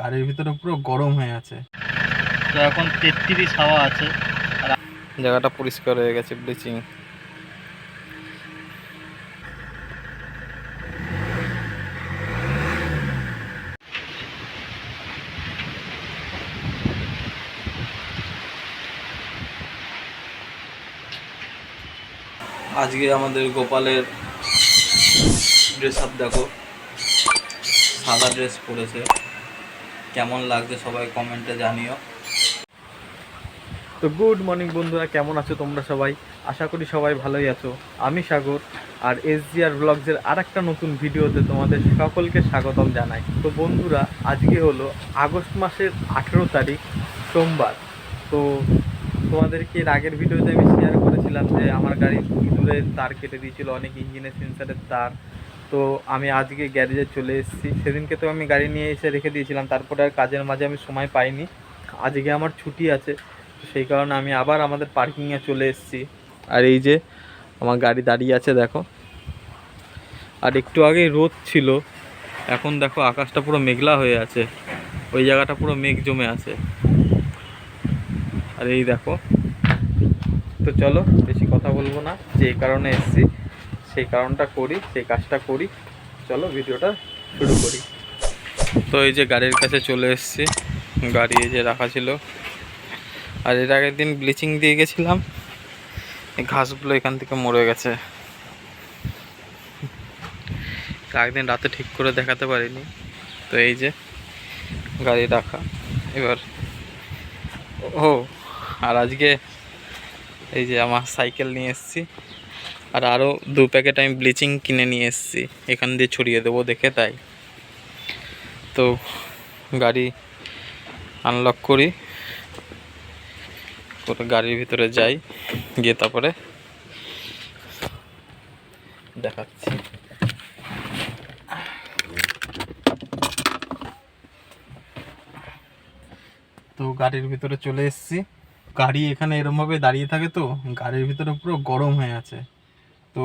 গাড়ির ভিতরে পুরো গরম হয়ে আছে। তো এখন তেত্রিশ হাওয়া আছে। জায়গাটা পরিষ্কার হয়ে গেছে ব্লিচিং আজকে আমাদের গোপালের ড্রেস আপ দেখো। সাদা ড্রেস পরেছে। কেমন লাগছে সবাই কমেন্টে জানিও। তো গুড মর্নিং বন্ধুরা, কেমন আছো তোমরা সবাই? আশা করি সবাই ভালোই আছো। আমি সাগর, আর এস জি আর ব্লগসের আর একটা নতুন ভিডিওতে তোমাদের সকলকে স্বাগতম জানাই। তো বন্ধুরা, আজকে হলো আগস্ট মাসের আঠেরো তারিখ, সোমবার। তো তোমাদেরকে এর আগের ভিডিওতে আমি শেয়ার করেছিলাম যে আমার গাড়ির ইঁদুরের তার কেটে দিয়েছিল, অনেক ইঞ্জিনের সেন্সারের তার। তো আমি আজকে গ্যারেজে চলে এসেছি। সেদিনকে তো আমি গাড়ি নিয়ে এসে রেখে দিয়েছিলাম, তারপরে আর কাজের মাঝে আমি সময় পাইনি। আজকে আমার ছুটি আছে সেই কারণে আমি আবার আমাদের পার্কিংয়ে চলে এসেছি। আর এই যে আমার গাড়ি দাঁড়িয়ে আছে, দেখো। আর একটু আগেই রোদ ছিল, এখন দেখো আকাশটা পুরো মেঘলা হয়ে আছে। ওই জায়গাটা পুরো মেঘ জমে আছে। আর এই দেখো, তো চলো বেশি কথা বলব না, যে কারণে এসেছি। সেই কারণটা করি, সেই কাজটা করি। চলো ভিডিওটা শুরু করি। তো এই যে গাড়ির কাছে চলে এসেছি। গাড়ি এই যে রাখা ছিল। আর এর আগের দিন ব্লিচিং দিয়ে গেছিলাম। এই ঘাসগুলো এখান থেকে মরে গেছে। এর আগের দিন রাতে ঠিক করে দেখাতে পারিনি। তো এই যে গাড়ি রাখা। এবার ও, আর আজকে এই যে আমার সাইকেল নিয়ে এসেছি। আর আরও দু প্যাকেট আমি ব্লিচিং কিনে নিয়ে এসেছি। এখান দিয়ে ছড়িয়ে দেবো দেখে তাই। তো গাড়ি আনলক করি। করে গাড়ির ভিতরে যাই, গিয়ে তারপরে দেখাচ্ছি। তো গাড়ির ভিতরে চলে এসেছি। গাড়ি এখানে এরমভাবে দাঁড়িয়ে থাকে তো, গাড়ির ভিতরে পুরো গরম হয়ে আছে। তো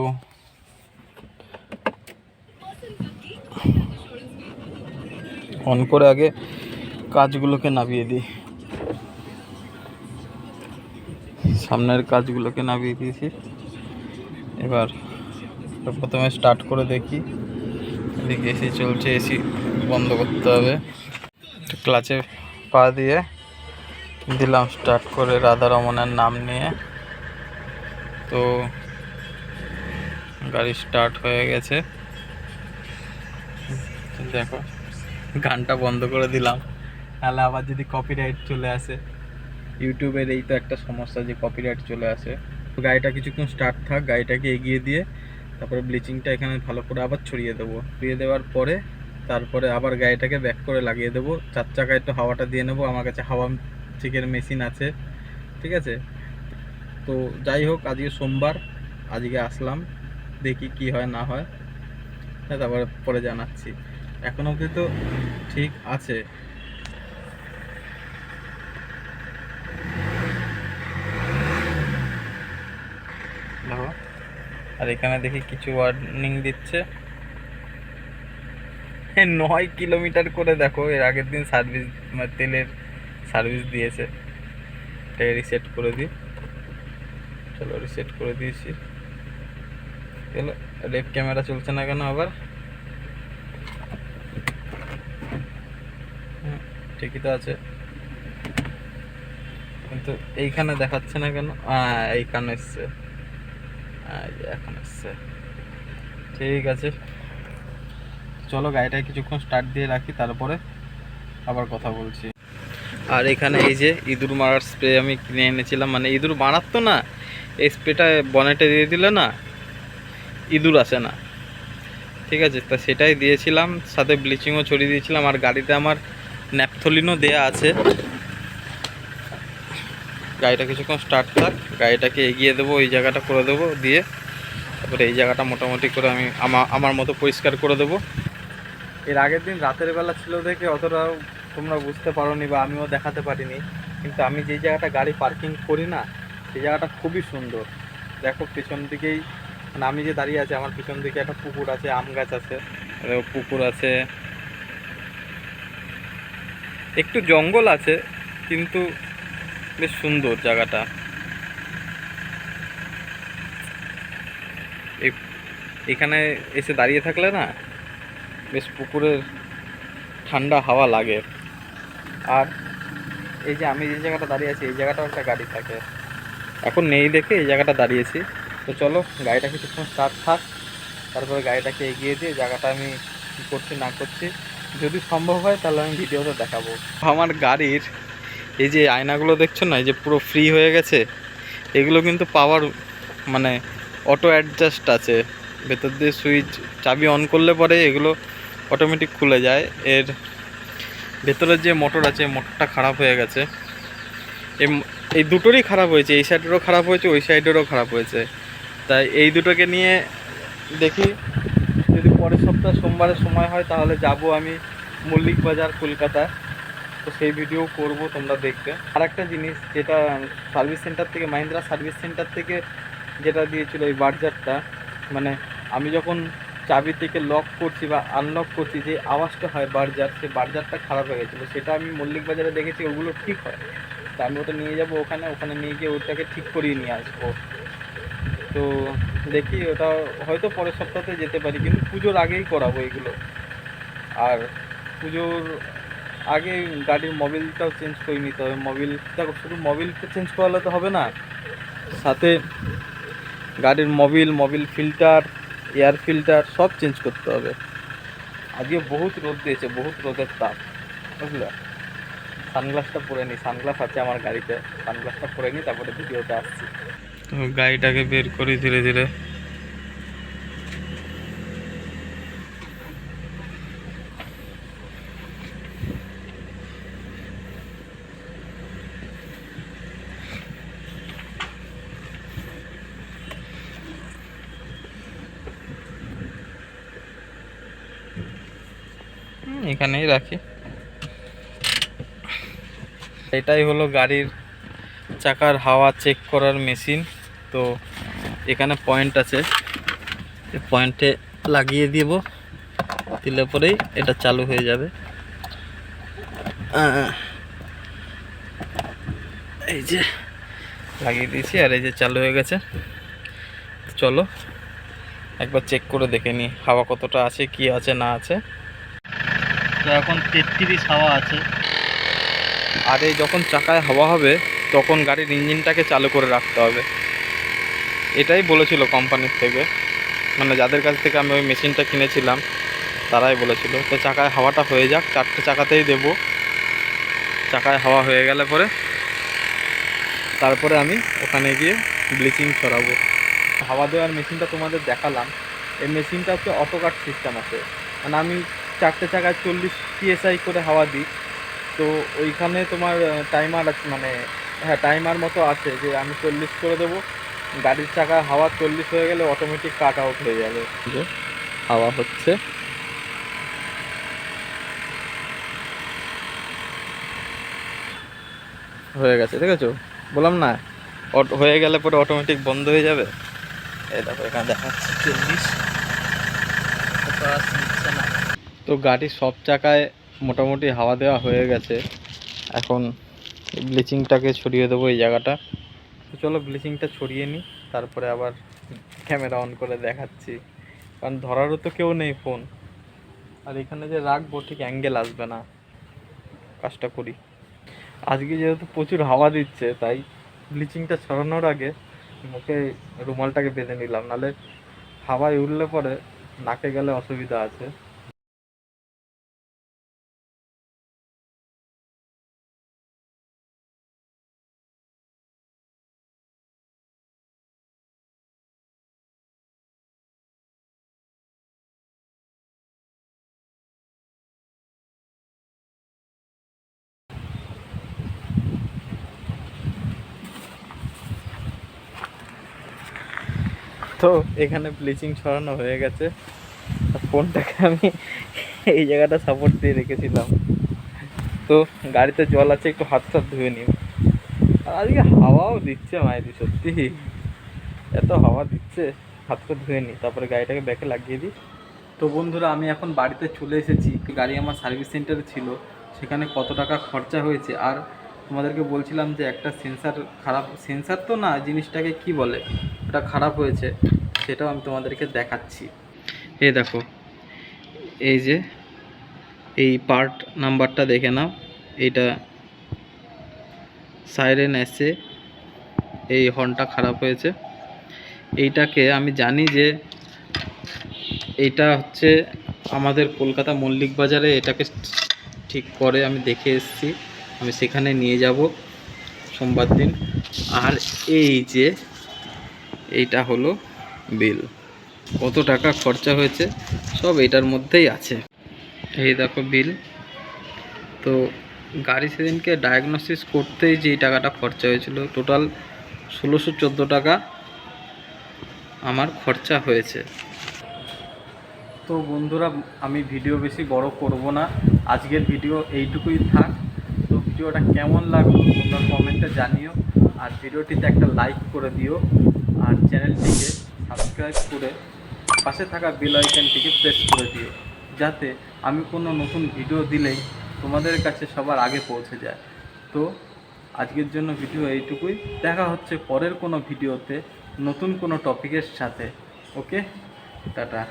অন করে আগে কাজগুলোকে নামিয়ে দিই। সামনের কাজগুলোকে নামিয়ে দিয়েছি। এবার প্রথমে স্টার্ট করে দেখি। এদিকে এসি চলছে, এসি বন্ধ করতে হবে। ক্লাচে পা দিয়ে দিলাম স্টার্ট করে রাধা রমনের নাম নিয়ে। তো গাড়ি স্টার্ট হয়ে গেছে। দেখো, গানটা বন্ধ করে দিলাম। তাহলে আবার যদি কপিরাইট চলে আসে ইউটিউবের এই তো একটা সমস্যা যে কপিরাইট চলে আসে। গাড়িটা কিছুক্ষণ স্টার্ট থাক, গাড়িটাকে এগিয়ে দিয়ে তারপরে ব্লিচিংটা এখানে ভালো করে আবার ছড়িয়ে দেবো। ছড়িয়ে দেওয়ার পরে তারপরে আবার গাড়িটাকে ব্যাক করে লাগিয়ে দেবো। চার চাকায় একটু হাওয়াটা দিয়ে নেব। আমার কাছে হাওয়া চেকের মেশিন আছে, ঠিক আছে? তো যাই হোক, আজকে সোমবার, আজকে আসলাম। দেখি কি হয়, না হয়। হ্যাঁ তারপরে, পরে জানাচ্ছি। এখন অবধি তো ঠিক আছে। আর এখানে দেখি কিছু ওয়ার্নিং দিচ্ছে। নয় কিলোমিটার করে দেখো, এর আগের দিন সার্ভিস মানে তেলের সার্ভিস দিয়েছে। এটাকে রিসেট করে দিই। চলো রিসেট করে দিয়েছি। চলো লেফট ক্যামেরা চলছে না কেন আবার? ঠিকই তো আছে। কিন্তু এইখানে দেখাচ্ছে না কেন? হ্যাঁ এইখানে এসছে। হ্যাঁ, এখন এসছে। ঠিক আছে। চলো গাড়িটা কিছুক্ষণ স্টার্ট দিয়ে রাখি তারপরে আবার কথা বলছি। আর এখানে এই যে ইঁদুর মারার স্প্রে আমি কিনে এনেছিলাম। মানে ইঁদুর মারার তো না এই স্প্রেটা বনেটে দিয়ে দিলে না ইঁদুর আসে না। ঠিক আছে, তা সেটাই দিয়েছিলাম, সাথে ব্লিচিংও ছড়িয়ে দিয়েছিলাম, আর গাড়িতে আমার ন্যাপথলিনও দেয়া আছে। গাড়িটা কিছুক্ষণ স্টার্ট থাক, গাড়িটাকে এগিয়ে দেবো, এই জায়গাটা করে দেবো, দিয়ে তারপরে এই জায়গাটা মোটামুটি করে আমি আমার মতো পরিষ্কার করে দেবো। এর আগের দিন রাতের বেলা ছিল দেখে অতটাও তোমরা বুঝতে পারোনি বা আমিও দেখাতে পারিনি, কিন্তু আমি যেই জায়গাটা গাড়ি পার্কিং করি না সেই জায়গাটা খুবই সুন্দর। দেখো, পিছন দিকেই মানে আমি যে দাঁড়িয়ে আছি, আমার পিছন দিকে একটা পুকুর আছে, আম গাছ আছে। পুকুর আছে। একটু জঙ্গল আছে, কিন্তু বেশ সুন্দর জায়গাটা। এখানে এসে দাঁড়িয়ে থাকলে না, বেশ পুকুরের ঠান্ডা হাওয়া লাগে। আর এই যে আমি যে জায়গাটা দাঁড়িয়ে আছি, এই জায়গাটাও একটা গাড়ি থাকে। এখন নেই দেখে এই জায়গাটা দাঁড়িয়েছি। তো চলো গাড়িটা কিছুক্ষণ স্টার্ট থাক, তারপরে গাড়িটাকে এগিয়ে দিয়ে জায়গাটা আমি কী করছি, না করছি, যদি সম্ভব হয় তাহলে আমি ভিডিওতে দেখাবো। আমার গাড়ির এই যে আয়নাগুলো দেখছ না, এই যে পুরো ফ্রি হয়ে গেছে, এগুলো কিন্তু পাওয়ার মানে অটো অ্যাডজাস্ট আছে। ভেতর দিয়ে সুইচ চাবি অন করলে পরে এগুলো অটোমেটিক খুলে যায়। এর ভেতরের যে মোটর আছে মোটরটা খারাপ হয়ে গেছে। এই দুটোরই খারাপ হয়েছে, এই সাইডেরও খারাপ হয়েছে, ওই সাইডেরও খারাপ হয়েছে। তাই এই দুটোকে নিয়ে দেখি। যদি পরের সপ্তাহ সোমবারের সময় হয়, তাহলে যাব আমি মল্লিক বাজার কলকাতা তো সেই ভিডিও করব, তোমরা দেখবে। আর একটা জিনিস, যেটা সার্ভিস সেন্টার থেকে, মাহিন্দ্রা সার্ভিস সেন্টার থেকে যেটা দিয়েছিল এই বার্জারটা মানে আমি যখন চাবি থেকে লক করছি বা আনলক করছি, যে আওয়াজটা হয় বার্জার সেই বার্জারটা খারাপ হয়ে গেছিল। সেটা আমি মল্লিক বাজারে দেখেছি, ওগুলো ঠিক হয়। তা আমি ওটা নিয়ে যাব ওখানে ওখানে নিয়ে গিয়ে ওটাকে ঠিক করিয়ে নিয়ে আসব। তো দেখি, ওটা হয়তো পরের সপ্তাহতে যেতে পারি, কিন্তু পুজোর আগেই করাবো এগুলো। আর পুজোর আগে গাড়ির মোবিলটাও চেঞ্জ করে নিতে হবে। মোবিল দেখো, শুধু মোবিলটা চেঞ্জ করালে তো হবে না। সাথে গাড়ির mobil mobil filter air filter সব চেঞ্জ করতে হবে। আজকে বহুত রোদ দিয়েছে, বহুত রোদের তাপ, বুঝলে? সানগ্লাসটা পরে নিই সানগ্লাস আছে আমার গাড়িতে। সানগ্লাসটা পরে নিই তারপরে ভিডিওতে আসছি। তো গাড়িটাকে বের করি ধীরে ধীরে। এখানেই রাখি। এটাই হলো গাড়ির চাকার হাওয়া চেক করার মেশিন তো এখানে পয়েন্ট আছে। পয়েন্টে লাগিয়ে দিব। দিলে পরেই এটা চালু হয়ে যাবে। এই যে লাগিয়ে দিয়েছি আর এই যে চালু হয়ে গেছে। চলো, একবার চেক করে দেখে নিই হাওয়া কতটা আছে, কি আছে, না আছে। তো এখন তেত্রিশ হাওয়া আছে। আর এই যখন চাকায় হাওয়া হবে, তখন গাড়ির ইঞ্জিনটাকে চালু করে রাখতে হবে। এটাই বলেছিল কোম্পানির থেকে। মানে যাদের কাছ থেকে আমি ওই মেশিনটা কিনেছিলাম, তারাই বলেছিল। তো চাকায় হাওয়াটা হয়ে যাক, চারটে চাকাতেই দেব। চাকায় হাওয়া হয়ে গেলে পরে তারপরে আমি ওখানে গিয়ে ব্লিচিং ছড়াবো। হাওয়া দেওয়ার মেশিনটা তোমাদের দেখালাম। এই মেশিনটা হচ্ছে অটো কাট সিস্টেম আছে। মানে আমি চারটে চাকায় চল্লিশ পিএসআই করে হাওয়া দিই। তো ওইখানে তোমার টাইমার আছে মানে হ্যাঁ টাইমার মতো আছে যে আমি চল্লিশ করে দেবো। গাড়ির চাকা, হাওয়া চল্লিশ হয়ে গেলে অটোমেটিক কাট আউট হয়ে যাবে। হাওয়া হচ্ছে। হয়ে গেছে ঠিক আছে বললাম না, অট- হয়ে গেলে পরে অটোমেটিক বন্ধ হয়ে যাবে। দেখো, এখানে তো গাড়ির সব চাকায় মোটামুটি হাওয়া দেওয়া হয়ে গেছে। এখন ব্লিচিংটাকে ছড়িয়ে দেবো এই জায়গাটা। তো চলো ব্লিচিংটা ছড়িয়ে নিই, তারপরে আবার ক্যামেরা অন করে দেখাচ্ছি। কারণ ধরারও তো কেউ নেই ফোন আর এখানে যে রাখব, ঠিক অ্যাঙ্গেল আসবে না। কাজটা করি। আজকে যেহেতু প্রচুর হাওয়া দিচ্ছে, তাই ব্লিচিংটা ছড়ানোর আগে মুখে রুমালটাকে বেঁধে নিলাম। নালে হাওয়ায় উঠলে পরে নাকে গেলে অসুবিধা আছে। তো এখানে ব্লিচিং ছড়ানো হয়ে গেছে। ফোনটাকে আমি এই জায়গাটা সাপোর্ট দিয়ে রেখেছিলাম। তো গাড়িতে জল আছে, একটু হাত টাত ধুয়ে নিও। আর আজকে হাওয়াও দিচ্ছে মায়েরি সত্যি। এত হাওয়া দিচ্ছে, হাত হাতটা ধুয়ে নিই তারপরে গাড়িটাকে ব্যাকে লাগিয়ে দিই। তো বন্ধুরা, আমি এখন বাড়িতে চলে এসেছি। গাড়ি আমার সার্ভিস সেন্টারে ছিল। সেখানে কত টাকা খরচা হয়েছে আর তোমাদেরকে বলছিলাম যে একটা সেন্সার খারাপ সেন্সার তো না, জিনিসটাকে কি বলে? ওটা খারাপ হয়েছে, সেটাও আমি তোমাদেরকে দেখাচ্ছি। এই দেখো, এই যে, এই পার্ট নাম্বারটা দেখে নাও, এইটা সাইরেন এসে এই হর্নটা খারাপ হয়েছে। এইটাকে আমি জানি যে এইটা হচ্ছে আমাদের কলকাতা মল্লিক বাজারে এটাকে ঠিক করে আমি দেখে এসেছি। আমি সেখানে নিয়ে যাব সোমবার দিন। আর এই যে এইটা হলো বিল। কত টাকা খরচা হয়েছে সব এটার মধ্যেই আছে। এই দেখো বিল। তো গাড়ি সেদিনকে ডায়াগনোসিস করতেই যেই টাকাটা খরচা হয়েছিল টোটাল ষোলোশো চোদ্দ টাকা আমার খরচা হয়েছে। তো বন্ধুরা, আমি ভিডিও বেশি বড় করব না। আজকের ভিডিও এইটুকুই থাক। ভিডিওটা কেমন লাগল তোমরা কমেন্টে জানিও। আর ভিডিওটিতে একটা লাইক করে দিও। আর চ্যানেলটিকে সাবস্ক্রাইব করে পাশে থাকা বেল আইকনটিকে প্রেস করে দিও। যাতে আমি কোনো নতুন ভিডিও দিলেই তোমাদের কাছে সবার আগে পৌঁছে যায়। তো আজকের জন্য ভিডিও এইটুকুই। দেখা হচ্ছে পরের কোনো ভিডিওতে নতুন কোনো টপিকের সাথে। ওকে টাটা